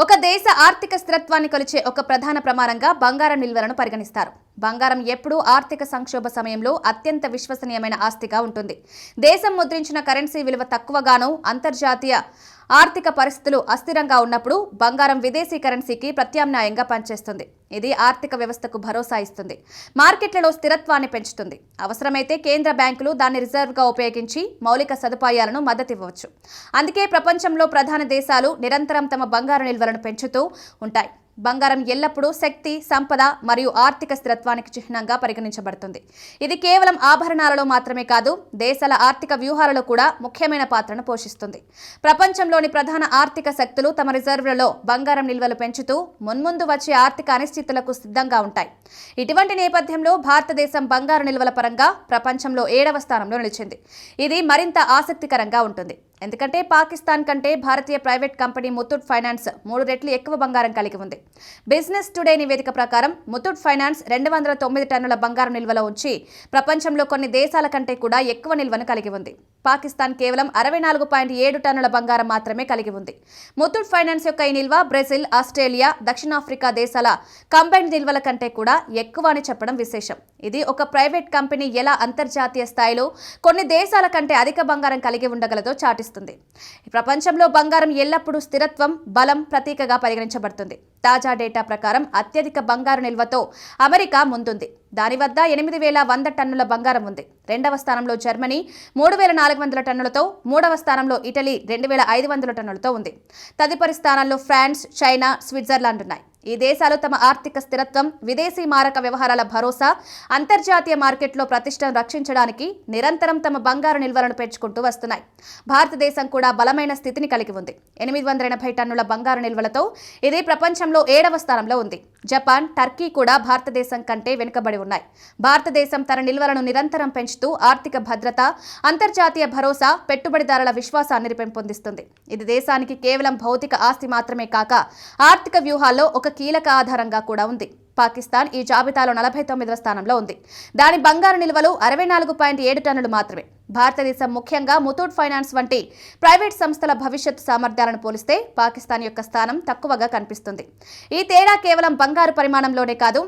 ఒక దేశ ఆర్థిక స్థిరత్వాన్ని కొలిచే ఒక ప్రధాన ప్రమాణంగా బంగారం నిల్వలను పరిగణిస్తారు. బంగారం ఎప్పుడూ ఆర్థిక సంక్షోభ సమయంలో అత్యంత విశ్వసనీయమైన ఆస్తిగా ఉంటుంది. దేశం ముద్రించిన కరెన్సీ విలువ తక్కువగానూ అంతర్జాతీయ ఆర్థిక పరిస్థితులు అస్థిరంగా ఉన్నప్పుడు బంగారం విదేశీ కరెన్సీకి ప్రత్యామ్నాయంగా పనిచేస్తుంది. ఇది ఆర్థిక వ్యవస్థకు భరోసా ఇస్తుంది. మార్కెట్లలో స్థిరత్వాన్ని పెంచుతుంది. అవసరమైతే కేంద్ర బ్యాంకులు దాన్ని రిజర్వ్గా ఉపయోగించి మౌలిక సదుపాయాలను మద్దతివ్వవచ్చు. అందుకే ప్రపంచంలో ప్రధాన దేశాలు నిరంతరం తమ బంగారు నిల్వలను పెంచుతూ ఉంటాయి. బంగారం ఎల్లప్పుడూ శక్తి సంపద మరియు ఆర్థిక స్థిరత్వానికి చిహ్నంగా పరిగణించబడుతుంది. ఇది కేవలం ఆభరణాలలో మాత్రమే కాదు దేశాల ఆర్థిక వ్యూహాలలో కూడా ముఖ్యమైన పాత్రను పోషిస్తుంది. ప్రపంచంలోని ప్రధాన ఆర్థిక శక్తులు తమ రిజర్వులలో బంగారం నిల్వలు పెంచుతూ మున్ముందు వచ్చే ఆర్థిక అనిశ్చితులకు సిద్ధంగా ఉంటాయి. ఇటువంటి నేపథ్యంలో భారతదేశం బంగారు నిల్వల పరంగా ప్రపంచంలో ఏడవ స్థానంలో నిలిచింది. ఇది మరింత ఆసక్తికరంగా ఉంటుంది. ఎందుకంటే పాకిస్తాన్ కంటే భారతీయ ప్రైవేట్ కంపెనీ ముతూట్ ఫైనాన్స్ మూడు రెట్లు ఎక్కువ బంగారం కలిగి ఉంది. బిజినెస్ టుడే నివేదిక ప్రకారం ముత్తూట్ ఫైనాన్స్ రెండు వందల తొమ్మిది టన్నుల బంగారం నిల్వలో ఉంచి ప్రపంచంలో కొన్ని దేశాల కంటే కూడా ఎక్కువ నిల్వను కలిగి ఉంది. పాకిస్తాన్ కేవలం అరవై నాలుగు పాయింట్ ఏడు టన్నుల బంగారం మాత్రమే కలిగి ఉంది. ముత్తూట్ ఫైనాన్స్ యొక్క ఈ నిల్వ బ్రెజిల్ ఆస్ట్రేలియా దక్షిణాఫ్రికా దేశాల కంబైన్డ్ నిల్వల కంటే కూడా ఎక్కువ అని చెప్పడం విశేషం. ఇది ఒక ప్రైవేట్ కంపెనీ ఎలా అంతర్జాతీయ స్థాయిలో కొన్ని దేశాల కంటే అధిక బంగారం కలిగి ఉండగలదో చాటిస్తుంది. ప్రపంచంలో బంగారం ఎల్లప్పుడూ స్థిరత్వం బలం ప్రతీకగా పరిగణించబడుతుంది. తాజా డేటా ప్రకారం అత్యధిక బంగారు నిల్వతో అమెరికా ముందుంది. దాని వద్ద ఎనిమిది వేల వంద టన్నుల బంగారం ఉంది. రెండవ స్థానంలో జర్మనీ మూడు వేల నాలుగు వందల టన్నులతో మూడవ స్థానంలో ఇటలీ రెండు వేల ఐదు వందల టన్నులతో ఉంది. తదుపరి స్థానాల్లో ఫ్రాన్స్ చైనా స్విట్జర్లాండ్ ఉన్నాయి. ఈ దేశాలు తమ ఆర్థిక స్థిరత్వం విదేశీ మారక వ్యవహారాల భరోసా అంతర్జాతీయ మార్కెట్లో ప్రతిష్టను రక్షించడానికి నిరంతరం తమ బంగారు నిల్వలను పెంచుకుంటూ వస్తున్నాయి. భారతదేశం కూడా బలమైన స్థితిని కలిగి ఉంది. ఎనిమిది వందల ఎనభై టన్నుల బంగారు నిల్వలతో ఇది ప్రపంచంలో ఏడవ స్థానంలో ఉంది. జపాన్ టర్కీ కూడా భారతదేశం కంటే వెనుకబడి ఉన్నాయి. భారతదేశం తన నిల్వలను నిరంతరం పెంచుతూ ఆర్థిక భద్రత అంతర్జాతీయ భరోసా పెట్టుబడిదారుల విశ్వాసాన్ని పెంపొందిస్తుంది. ఇది దేశానికి కేవలం భౌతిక ఆస్తి మాత్రమే కాక ఆర్థిక వ్యూహాల్లో ఒక కీలక ఆధారంగా కూడా ఉంది. పాకిస్తాన్ ఈ జాబితాలో నలభై తొమ్మిదవ స్థానంలో ఉంది. దాని బంగారు నిల్వలు అరవై నాలుగు పాయింట్ ఏడు టన్నులు మాత్రమే. భారతదేశం ముఖ్యంగా ముతూట్ ఫైనాన్స్ వంటి ప్రైవేట్ సంస్థల భవిష్యత్ సామర్థ్యాలను పోలిస్తే పాకిస్తాన్ యొక్క స్థానం తక్కువగా కనిపిస్తుంది. ఈ తేడా కేవలం బంగారు పరిమాణంలోనే కాదు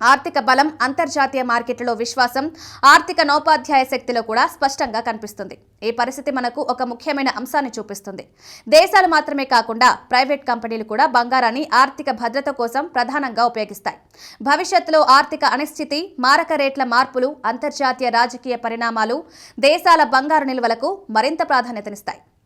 ఆర్థిక బలం అంతర్జాతీయ మార్కెట్లలో విశ్వాసం ఆర్థిక నౌపాధ్యాయ శక్తిలో కూడా స్పష్టంగా కనిపిస్తుంది. ఈ పరిస్థితి మనకు ఒక ముఖ్యమైన అంశాన్ని చూపిస్తుంది. దేశాలు మాత్రమే కాకుండా ప్రైవేట్ కంపెనీలు కూడా బంగారాన్ని ఆర్థిక భద్రత కోసం ప్రధానంగా ఉపయోగిస్తాయి. భవిష్యత్తులో ఆర్థిక అనిశ్చితి మారక రేట్ల మార్పులు అంతర్జాతీయ రాజకీయ పరిణామాలు దేశాల బంగారు నిల్వలకు మరింత ప్రాధాన్యతనిస్తాయి.